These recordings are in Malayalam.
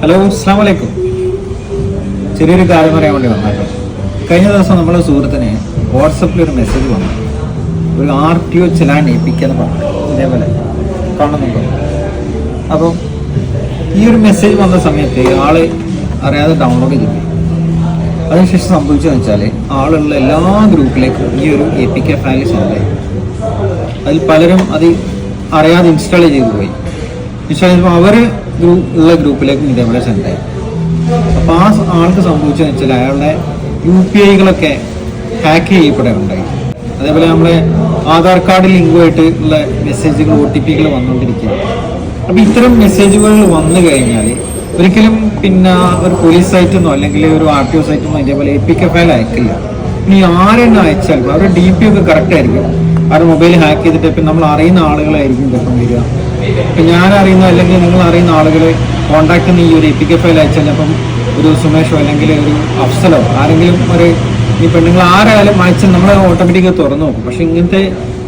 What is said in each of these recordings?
ഹലോ അസ്സാം വലൈക്കും ചെറിയൊരു കാര്യം പറയാൻ വേണ്ടി വന്നാട്ടോ കഴിഞ്ഞ ദിവസം നമ്മളെ സുഹൃത്തിന് വാട്സപ്പിൽ ഒരു മെസ്സേജ് വന്നു. ഒരു ആർ ടി ഒ ചെലാൻ ഏൽപ്പിക്കാന്ന് പറഞ്ഞു. ഇതേപോലെ. കാണുന്നുണ്ടോ അപ്പോൾ ഈ ഒരു മെസ്സേജ് വന്ന സമയത്ത് ആൾ അറിയാതെ ഡൗൺലോഡ് ചെയ്തു അതിനുശേഷം സംഭവിച്ചതെന്ന് വെച്ചാൽ ആളുള്ള എല്ലാ ഗ്രൂപ്പിലേക്കും ഈ ഒരു എ പി കെ ഫയൽ സെൻഡായി അതിൽ പലരും അത് അറിയാതെ ഇൻസ്റ്റാൾ ചെയ്തു പോയി. ഇൻസ്റ്റാൾ ചെയ്തപ്പോൾ അവർ ഗ്രൂപ്പ് ഉള്ള ഗ്രൂപ്പിലേക്ക് ഇതേപോലെ ആയി. അപ്പോൾ ആ ആൾക്ക് സംഭവിച്ചതെന്ന് വെച്ചാൽ അയാളുടെ യു പി ഐകളൊക്കെ ഹാക്ക് ചെയ്യപ്പെടുകയുണ്ടായി അതേപോലെ നമ്മുടെ ആധാർ കാർഡ് ലിങ്കുമായിട്ട് ഉള്ള മെസ്സേജുകൾ ഒ ടി പികൾ വന്നുകൊണ്ടിരിക്കുകയാണ് അപ്പോൾ ഇത്തരം മെസ്സേജുകൾ വന്നു കഴിഞ്ഞാൽ ഒരിക്കലും പിന്നെ ഒരു പോലീസ് സൈറ്റിൽ അല്ലെങ്കിൽ ഒരു ആർ ടി ഒ സൈറ്റിൽ നിന്നോ ഇതേപോലെ എ പി കെ ഫയൽ അയക്കില്ല. ഇനി ആരെന്നെ അയച്ചാൽ അവരുടെ ഡി പി ഒക്കെ കറക്റ്റ് ആയിരിക്കും. അവരുടെ മൊബൈൽ ഹാക്ക് ചെയ്തിട്ട് ഇപ്പം നമ്മൾ അറിയുന്ന ആളുകളായിരിക്കും ചിലപ്പം വരിക. ഇപ്പം ഞാൻ അറിയുന്ന അല്ലെങ്കിൽ നിങ്ങൾ അറിയുന്ന ആളുകൾ കോൺടാക്ട് ഈ ഒരു എ പി കെ ഫയൽ അയച്ചാൽ അപ്പം ഒരു സുമേഷോ അല്ലെങ്കിൽ ഒരു അഫ്സലോ ആരെങ്കിലും ഒരു ഈ പെണ്ണുങ്ങൾ ആരായാലും അയച്ചാൽ നമ്മൾ ഓട്ടോമാറ്റിക്കായി തുറന്നു നോക്കും. പക്ഷെ ഇങ്ങനത്തെ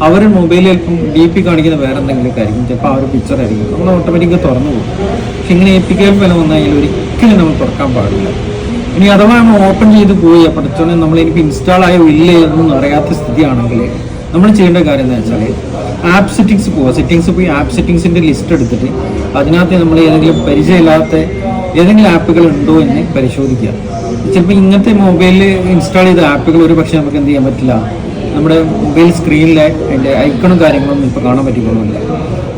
അവർ മൊബൈലിൽ ഇപ്പം ഡി പി കാണിക്കുന്ന വേറെ എന്തെങ്കിലും ആയിരിക്കും. ചിലപ്പോൾ ആ ഒരു പിക്ചർ ആയിരിക്കും. നമ്മൾ ഓട്ടോമാറ്റിക്കായി തുറന്നു പോകും പക്ഷെ ഇങ്ങനെ എ പി കെ ഫയൽ വന്നു കഴിഞ്ഞാൽ ഒരിക്കലും നമ്മൾ തുറക്കാൻ പാടില്ല. ഇനി അഥവാ നമ്മൾ ഓപ്പൺ ചെയ്ത് പോയി പഠിച്ചോനെ നമ്മൾ എനിക്ക് ഇൻസ്റ്റാൾ ആയോ ഇല്ലേ എന്നൊന്നും അറിയാത്ത സ്ഥിതിയാണെങ്കിൽ നമ്മൾ ചെയ്യേണ്ട കാര്യം എന്താ വെച്ചാൽ ആപ്പ് സെറ്റിങ്സ് പോവുക. സെറ്റിങ്സ് പോയി ആപ്പ് സെറ്റിങ്സിന്റെ ലിസ്റ്റ് എടുത്തിട്ട് അതിനകത്ത് നമ്മൾ ഏതെങ്കിലും പരിചയമില്ലാത്ത ഏതെങ്കിലും ആപ്പുകൾ ഉണ്ടോ എന്ന് പരിശോധിക്കുക. ചിലപ്പോൾ ഇങ്ങനത്തെ മൊബൈലിൽ ഇൻസ്റ്റാൾ ചെയ്ത ആപ്പുകൾ ഒരു പക്ഷേ നമുക്ക് എന്ത് ചെയ്യാൻ പറ്റില്ല. നമ്മുടെ മൊബൈൽ സ്ക്രീനിലെ അതിന്റെ ഐക്കണും കാര്യങ്ങളൊന്നും ഇപ്പോൾ കാണാൻ പറ്റിക്കൊള്ളില്ല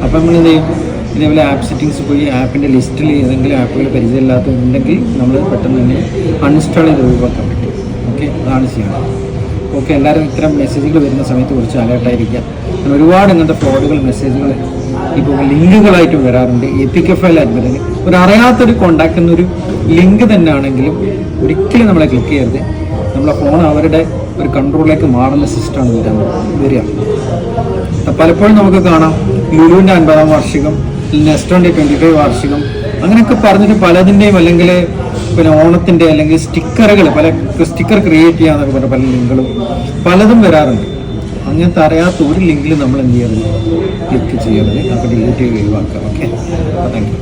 അപ്പം നമ്മൾ എന്ത് ചെയ്യും? ഇതേപോലെ ആപ്പ് സെറ്റിങ്സ് പോയി ആപ്പിന്റെ ലിസ്റ്റിൽ ഏതെങ്കിലും ആപ്പുകൾ പരിചയമില്ലാത്തതുണ്ടെങ്കിൽ നമ്മൾ പെട്ടെന്ന് തന്നെ അൺഇൻസ്റ്റാൾ ചെയ്ത് ഒഴിവാക്കാൻ പറ്റും. ഓക്കെ അതാണ് ചെയ്യണം ഓക്കെ എല്ലാവരും ഇത്തരം മെസ്സേജുകൾ വരുന്ന സമയത്ത് കുറച്ച് അലേർട്ടായിരിക്കുക ഒരുപാട് ഇങ്ങനത്തെ ഫ്രോഡുകൾ മെസ്സേജുകൾ ഇപ്പോൾ ലിങ്കുകളായിട്ട് വരാറുണ്ട്. എൽ വരുന്നത് ഒരു അറിയാത്തൊരു കോണ്ടാക്ട് എന്നൊരു ലിങ്ക് തന്നെ ആണെങ്കിലും ഒരിക്കലും നമ്മളെ ക്ലിക്ക് ചെയ്യരുത്. നമ്മളെ ഫോൺ അവരുടെ ഒരു കൺട്രോളിലേക്ക് മാറുന്ന സിസ്റ്റമാണ് വരാൻ വരിക. പലപ്പോഴും നമുക്ക് കാണാം ലുലുവിന്റെ അൻപതാം വാർഷികം നെസ്റ്റോന്റെ ട്വന്റി ഫൈവ് വാർഷികം അങ്ങനെയൊക്കെ പറഞ്ഞിട്ട് പലതിന്റെയും അല്ലെങ്കിൽ പിന്നെ ഓണത്തിന്റെ അല്ലെങ്കിൽ സ്റ്റിക്കറുകൾ പല സ്റ്റിക്കർ ക്രിയേറ്റ് ചെയ്യാന്നൊക്കെ പറഞ്ഞ പല ലിങ്കുകളും പലതും വരാറുണ്ട്. അങ്ങനത്തെ അറിയാത്ത ഒരു ലിങ്കിൽ നമ്മൾ എന്ത് ചെയ്യരുത്? ക്ലിക്ക് ചെയ്യരുത്. അപ്പോൾ ഡിലീറ്റ് ചെയ്ത് ഒഴിവാക്കാം ഓക്കെ താങ്ക് യു